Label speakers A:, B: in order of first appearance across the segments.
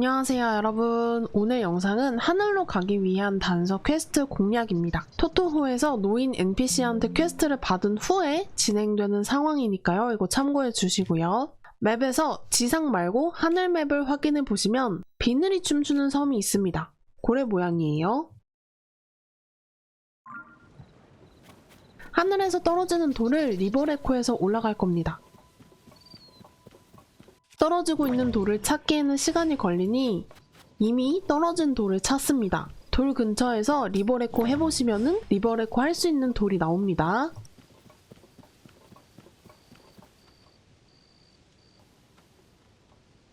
A: 안녕하세요 여러분. 오늘 영상은 하늘로 가기 위한 단서 퀘스트 공략입니다. 토토호에서 노인 NPC한테 퀘스트를 받은 후에 진행되는 상황이니까요. 이거 참고해 주시고요. 맵에서 지상 말고 하늘 맵을 확인해 보시면 비늘이 춤추는 섬이 있습니다. 고래 모양이에요. 하늘에서 떨어지는 돌을 리버레코에서 올라갈 겁니다 떨어지고 있는 돌을 찾기에는 시간이 걸리니 이미 떨어진 돌을 찾습니다. 돌 근처에서 리버레코 해보시면은 리버레코 할 수 있는 돌이 나옵니다.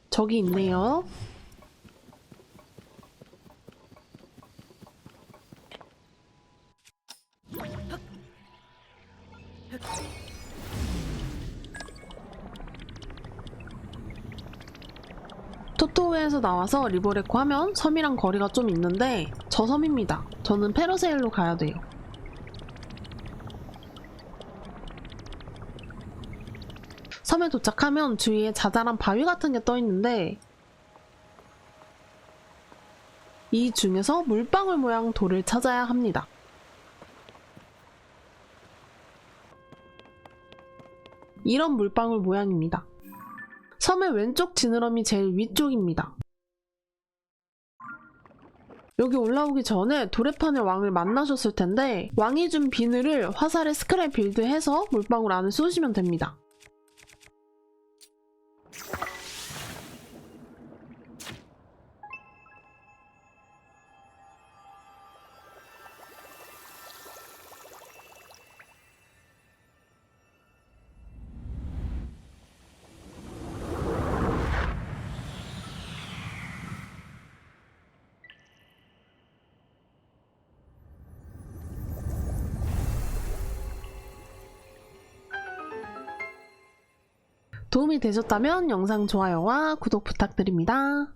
A: 저기 있네요. 토토웨에서 나와서 리버레코 하면 섬이랑 거리가 좀 있는데 저 섬입니다. 저는 페르세일로 가야 돼요. 섬에 도착하면 주위에 자잘한 바위 같은 게 떠 있는데 이 중에서 물방울 모양 돌을 찾아야 합니다. 이런 물방울 모양입니다. 섬의 왼쪽 지느러미 제일 위쪽입니다. 여기 올라오기 전에 도래판의 왕을 만나셨을 텐데 왕이 준 비늘을 화살에 스크랩 빌드해서 물방울 안에 쏘시면 됩니다. 도움이 되셨다면 영상 좋아요와 구독 부탁드립니다.